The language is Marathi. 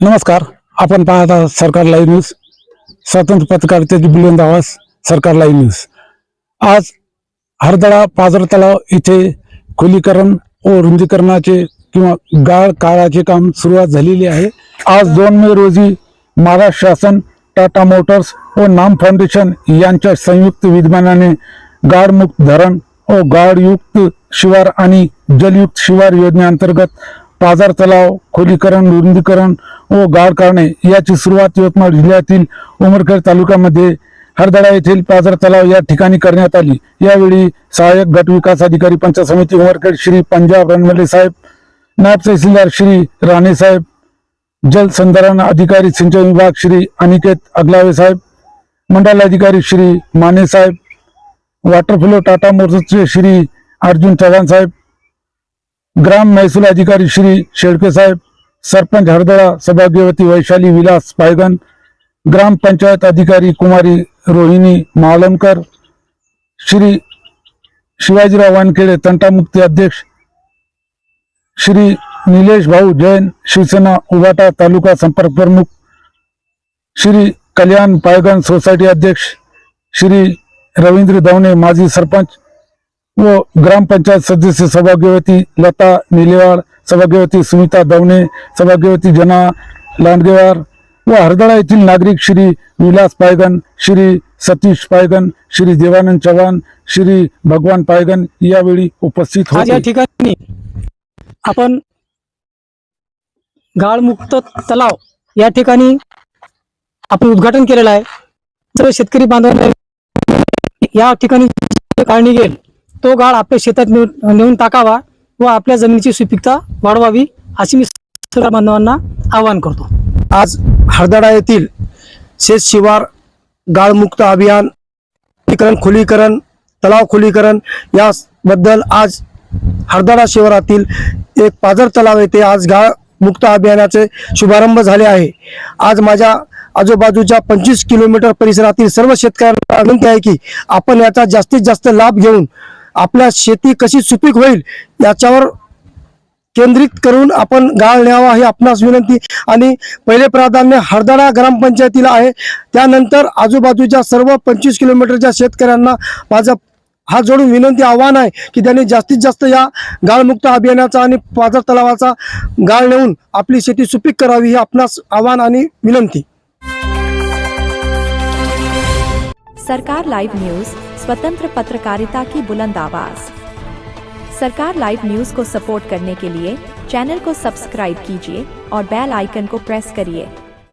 नमस्कार आपण पाहत आहात सरकार लाईव्ह न्यूज स्वतंत्र पत्रकारितेची बुलंद आवाज सरकार लाईव्ह न्यूज. आज हरदळा पाझर तलाव इथे खोलीकरण व रुंदीकरणाचे किंवा गाळ काळाचे काम सुरुवात झालेली आहे. आज दोन मे रोजी महाराष्ट्र शासन टाटा मोटर्स व नाम फाउंडेशन यांच्या संयुक्त विद्यमानाने गाळमुक्त धरण व गाळयुक्त शिवार आणि जलयुक्त शिवार योजनेअंतर्गत पाजार तलाव खोलीकरण रुंदीकरण व गाळ काढणे याची सुरुवात यवतमाळ जिल्ह्यातील उमरखेड तालुक्यामध्ये हरदडा येथील पाझर तलाव या ठिकाणी करण्यात आली. यावेळी सहाय्यक गट विकास अधिकारी पंचायत समिती उमरखेड श्री पंजाब रणमले साहेब नायब तहसीलदार श्री राणे साहेब जलसंधारण अधिकारी सिंचन विभाग श्री अनिकेत अगलावे साहेब मंडल अधिकारी श्री माने साहेब वॉटरफ्लो टाटा मोटर्सचे श्री अर्जुन चव्हाण साहेब ग्राम महसूल अधिकारी श्री शेळके साहेब सरपंच हरदळा सभागृहवती वैशाली विलास पायगन ग्रामपंचायत अधिकारी कुमारी रोहिणी मालमकर श्री शिवाजीराव वानखेडे तंटामुक्ती अध्यक्ष श्री निलेश भाऊ जैन शिवसेना उभाटा तालुका संपर्क प्रमुख श्री कल्याण पायगन सोसायटी अध्यक्ष श्री रवींद्र दवणे माजी सरपंच व ग्रामपंचायत सदस्य सभागृहवती लता निलेवाड सभागृहवती सुमिता दवणे सभागृहवती जना लांडगेवार व हरदळा येथील नागरिक श्री विलास पायगन श्री सतीश पायगन श्री देवानंद चव्हाण श्री भगवान पायगन यावेळी उपस्थित आज या होते. ठिकाणी आपण गाळमुक्त तलाव या ठिकाणी आपण उद्घाटन केलेलं आहे. सर्व शेतकरी बांधवांना या ठिकाणी गाळ निघेल तो गाळ आपल्या शेतात नेऊन नेऊन टाकावा व आपल्या जमिनीची सुपीकता वाढवावी अशी मी सर्व बांधवांना आवाहन करतो. आज हरदडा येथील शेत शिवार गाळमुक्त अभियान खोलीकरण खुलीकरण तलाव खुलीकरण याबद्दल आज हरदडा शिवारातील एक पाजर तलाव येथे आज गाळ मुक्त अभियानाचे शुभारंभ झाले आहे. आज माझ्या आजूबाजूच्या पंचवीस किलोमीटर परिसरातील सर्व शेतकऱ्यांना विनंती आहे की आपण याचा जास्तीत जास्त लाभ घेऊन आपल्या शेती कशी सुपीक होईल याच्यावर केंद्रित करून आपण गाळ न्यावा ही आपणास विनंती. आणि पहिले प्राधान्य हरदाडा ग्रामपंचायतीला आहे. त्यानंतर आजूबाजूच्या सर्व पंचवीस किलोमीटरच्या शेतकऱ्यांना माझं हा जोडून विनंती आव्हान आहे की त्यांनी जास्तीत जास्त या गाळमुक्त अभियानाचा आणि पाझर तलावाचा गाळ नेऊन आपली शेती सुपीक करावी ही आपणास आव्हान आणि विनंती. सरकार लाईव्ह न्यूज स्वतंत्र पत्रकारिता की बुलंद आवाज सरकार लाइव न्यूज को सपोर्ट करने के लिए चैनल को सब्सक्राइब कीजिए और बेल आइकन को प्रेस करिए।